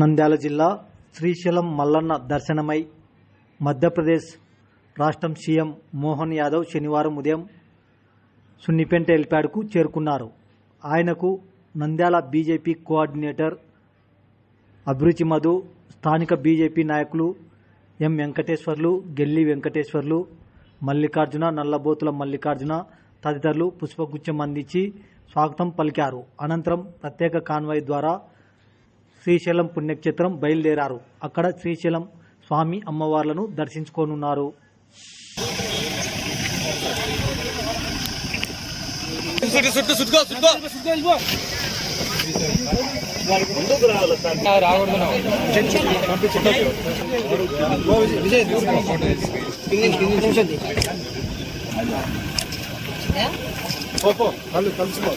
నంద్యాల జిల్లా శ్రీశైలం మల్లన్న దర్శనమై మధ్యప్రదేశ్ రాష్ట్రం సీఎం మోహన్ యాదవ్ శనివారం ఉదయం సున్నిపెంట హెలిప్యాడ్కు చేరుకున్నారు. ఆయనకు నంద్యాల బీజేపీ కోఆర్డినేటర్ అభిరుచి మధు స్థానిక బీజేపీ నాయకులు ఎం వెంకటేశ్వర్లు గెల్లి వెంకటేశ్వర్లు మల్లికార్జున నల్లబోతుల మల్లికార్జున తదితరులు పుష్పగుచ్చం అందించి స్వాగతం పలికారు. అనంతరం ప్రత్యేక కాన్వాయ్ ద్వారా శ్రీశైలం పుణ్యక్షేత్రం బయలుదేరారు. అక్కడ శ్రీశైలం స్వామి అమ్మవార్లను దర్శించుకోనున్నారు. కలుసుకో